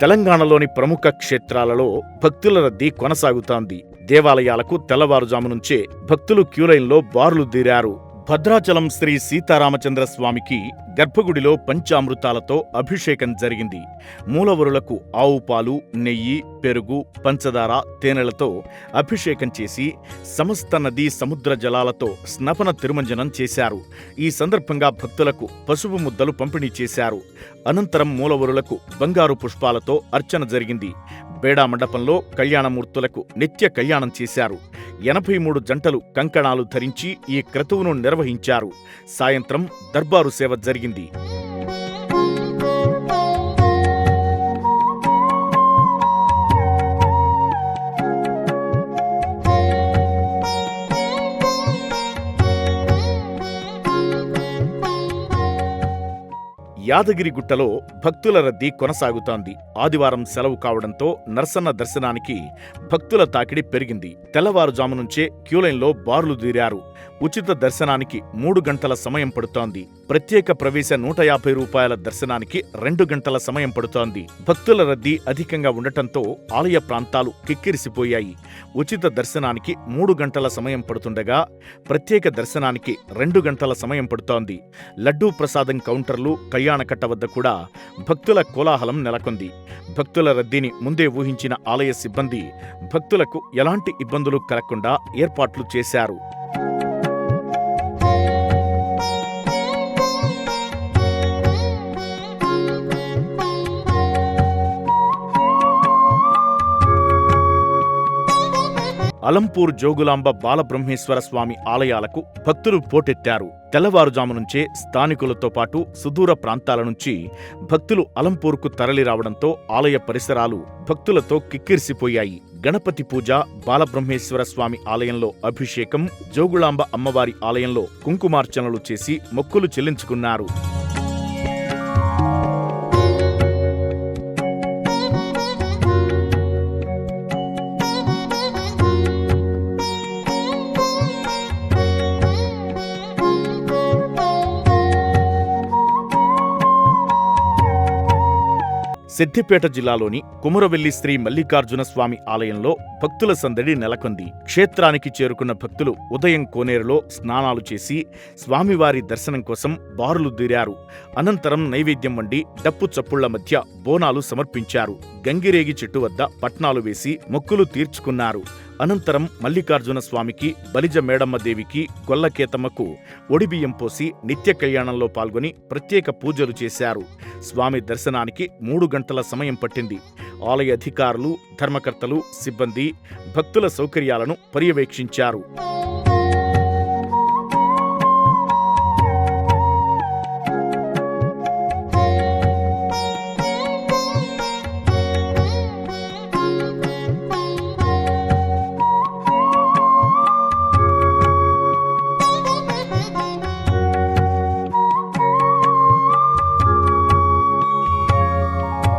తెలంగాణలోని ప్రముఖ క్షేత్రాలలో భక్తుల రద్దీ కొనసాగుతోంది. దేవాలయాలకు తెల్లవారుజాము నుంచే భక్తులు క్యూలైన్లో బారులు తీరారు. భద్రాచలం శ్రీ సీతారామచంద్ర స్వామికి గర్భగుడిలో పంచామృతాలతో అభిషేకం జరిగింది. మూలవరులకు ఆవు పాలు నెయ్యి పెరుగు పంచదార తేనెలతో అభిషేకం చేసి సమస్త నదీ సముద్ర జలాలతో స్నపన తిరుమంజనం చేశారు. ఈ సందర్భంగా భక్తులకు పసుపు ముద్దలు పంపిణీ చేశారు. అనంతరం మూలవరులకు బంగారు పుష్పాలతో అర్చన జరిగింది. బేడా మండపంలో కళ్యాణమూర్తులకు నిత్య కళ్యాణం చేశారు. ఎనభై మూడు జంటలు కంకణాలు ధరించి ఈ క్రతువును నిర్వహించారు. సాయంత్రం దర్బారు సేవ జరిగింది. యాదగిరిగుట్టలో భక్తుల రద్దీ కొనసాగుతోంది. ఆదివారం సెలవు కావడంతో నర్సన్న దర్శనానికి భక్తుల తాకిడి పెరిగింది. తెల్లవారుజాము నుంచే క్యూలైన్లో బారులు తీరారు. ఉచిత దర్శనానికి మూడు గంటల సమయం పడుతోంది. ప్రత్యేక ప్రవేశ నూట యాభై రూపాయల దర్శనానికి రెండు గంటల సమయం పడుతోంది. భక్తుల రద్దీ అధికంగా ఉండటంతో ఆలయ ప్రాంతాలు కిక్కిరిసిపోయాయి. ఉచిత దర్శనానికి మూడు గంటల సమయం పడుతుండగా ప్రత్యేక దర్శనానికి రెండు గంటల సమయం పడుతోంది. లడ్డూ ప్రసాదం కౌంటర్లు కళ్యాణకట్ట వద్ద కూడా భక్తుల కోలాహలం నెలకొంది. భక్తుల రద్దీని ముందే ఊహించిన ఆలయ సిబ్బంది భక్తులకు ఎలాంటి ఇబ్బందులు కలగకుండా ఏర్పాట్లు చేశారు. అలంపూర్ జోగులాంబ బాలబ్రహ్మేశ్వర స్వామి ఆలయాలకు భక్తులు పోటెత్తారు తెల్లవారుజాము నుంచే స్థానికులతో పాటు సుదూర ప్రాంతాల నుంచి భక్తులు అలంపూర్కు తరలిరావడంతో ఆలయ పరిసరాలు భక్తులతో కిక్కిరిసిపోయాయి. గణపతి పూజ బాలబ్రహ్మేశ్వర స్వామి ఆలయంలో అభిషేకం జోగులాంబ అమ్మవారి ఆలయంలో కుంకుమార్చనలు చేసి మొక్కులు చెల్లించుకున్నారు. సిద్దిపేట జిల్లాలోని కుమరవెల్లి శ్రీ మల్లికార్జున స్వామి ఆలయంలో భక్తుల సందడి నెలకొంది. క్షేత్రానికి చేరుకున్న భక్తులు ఉదయం కోనేరులో స్నానాలు చేసి స్వామివారి దర్శనం కోసం బారులు దీరారు. అనంతరం నైవేద్యం వండి డప్పు చప్పుళ్ళ మధ్య బోనాలు సమర్పించారు. గంగిరేగి చెట్టు వద్ద పట్నాలు వేసి మొక్కులు తీర్చుకున్నారు. అనంతరం మల్లికార్జున స్వామికి బలిజ మేడమ్మ దేవికి గొల్లకేతమ్మకు ఒడిబియ్యం పోసి నిత్య కళ్యాణంలో పాల్గొని ప్రత్యేక పూజలు చేశారు. స్వామి దర్శనానికి మూడు గంటల సమయం పట్టింది. ఆలయ అధికారులు ధర్మకర్తలు సిబ్బంది భక్తుల సౌకర్యాలను పర్యవేక్షించారు.